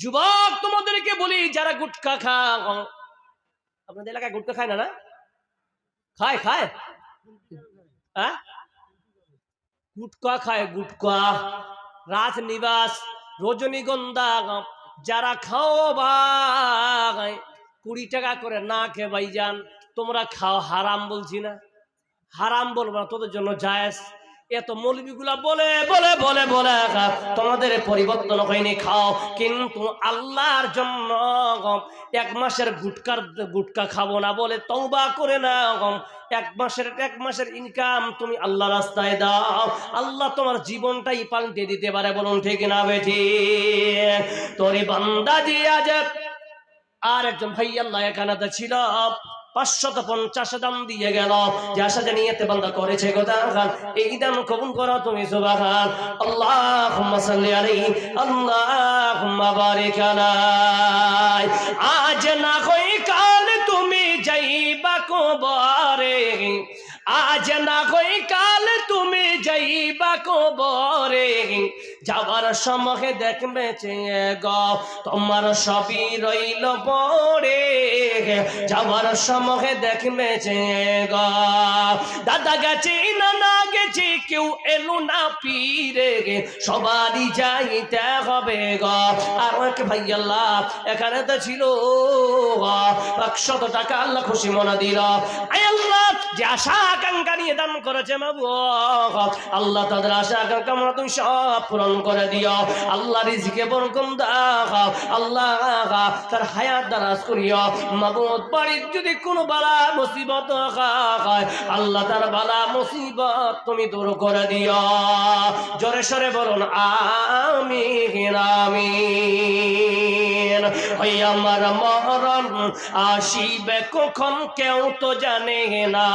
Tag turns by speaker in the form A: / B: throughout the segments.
A: যুবক, তোমাদেরকে বলি, যারা গুটকা খাও। আপনাদের এলাকায় গুটকা খায় না না? খায় খায়? হ্যাঁ? গুটকা খায় গুটকা রাজনিবাস, রজনীগন্ধা, যারা খাও ভাই, কুড়ি টাকা করে না খেয়ে ভাইজান, তোমরা খাও, হারাম বলছি না। হারাম বলব না, তোদের জন্য জায়েজ। এত মৌলবিগুলা বলে বলে বলে বলে তোমাদের পরিবর্তন হয়নি, খাও। কিন্তু আল্লাহর জন্য এক মাসের গুটকার, গুটকা খাব না বলে তওবা করে না এক মাসের এক মাসের ইনকাম তুমি আল্লাহ রাস্তায় দাও। আল্লাহ তোমার জীবনটাই পাল্টে দিতে পারে বলুন, ঠিক না, বেঠি? তোরে বান্দা যে আজ আর একজন ভাই আল্লাহ এখানে ছিল পাঁচশত পঞ্চাশ দাম দিয়ে গেল। যে আশা জানিয়েতে বান্দা করেছে গোদান এই দাম কবুল করো তুমি সুবাহান আল্লাহ আলাইহি, আল্লাহুম্মা বারিক আলাই। আজ না হই কাল তুমি যাইবা কবরে। আজ না হই কাল তুমি যাইবা কবরে যাবার সময় দেখবে গ, তোমার সবই রইল পড়ে যাবার সময় দেখবে গ, দাদা গেছে না না গেছে কেউ এলো না পীরে। সবারই যাইতে হবে গ। আর এক ভাই আল্লাহ, এখানে তো ছিল একশত টাকা আল্লাহ খুশি মনে দিল। আয় আল্লাহ, যে আশা আকাঙ্ক্ষা নিয়ে দান করেছে মাবু। আল্লাহ তাদের আশা আকাঙ্ক্ষা মনে তুমি সব পূরণ করে দিও। আল্লাহ রিজিকে বরকম দাও। আল্লাহ তার হায়াত দারাজ করিও। মাবুদ বাড়ির যদি কোনো বালা মুসিবত হয়, আল্লাহ তার বালা মুসিবত তুমি দূর করে দিও। জোরে সরে বলুন আমি আমিন। ওই আমার মরণ আসিবে কখন কেউ তো জানে না।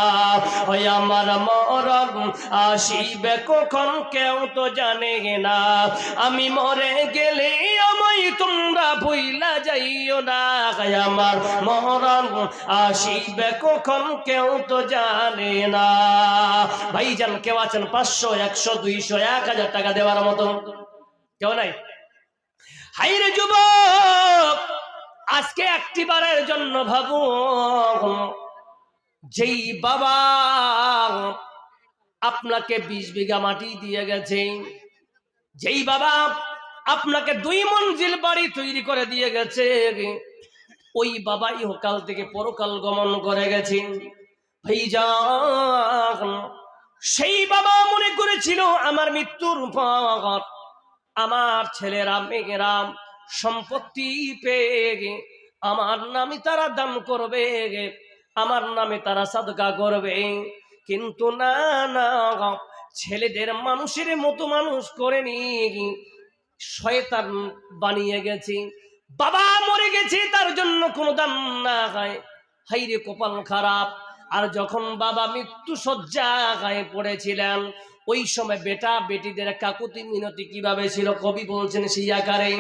A: ওই আমার মরণ আসিবে কখন কেউ তো জানে না। আমি মরে গেলে আমায় তোমরা ভুইলা যাইও না। হায় আমার মরণ আসিবে কখন কেউ তো জানে না। ভাইজান কেউ আছেন? পাঁচশো, একশো, দুইশো, এক হাজার টাকা দেওয়ার মতো কেউ নাই? হাইরে যুবক! আজকে একটি বারের জন্য ভাবু যেই বাবা আপনাকে বিশ বিঘা মাটি দিয়ে গেছে, যেই বাবা আপনাকে দুই মঞ্জিল বাড়ি তৈরি করে দিয়ে গেছে, ওই বাবা ইহকাল থেকে পরকাল গমন করে গেছেন সেই বাবা মনে করেছিল আমার মৃত্যুর আমার ছেলেরা, মেয়েরা সম্পত্তি পেয়ে আমার নামে তারা দান করবে, আমার নামে তারা সাদকা করবে। কিন্তু না না ছেলেদের মানুষের মতো মানুষ করে করেনি শয়তান বানিয়ে গেছে। বাবা মরে গেছে, তার জন্য কোনো দান না হয়। হাইরে কপাল খারাপ। আর যখন বাবা মৃত্যু শয্যা গায়ে পড়েছিলেন, ওই সময় বেটা বেটিদের কাকুতি মিনতি কীভাবে ছিল কবি বলছেন সেই আকারে।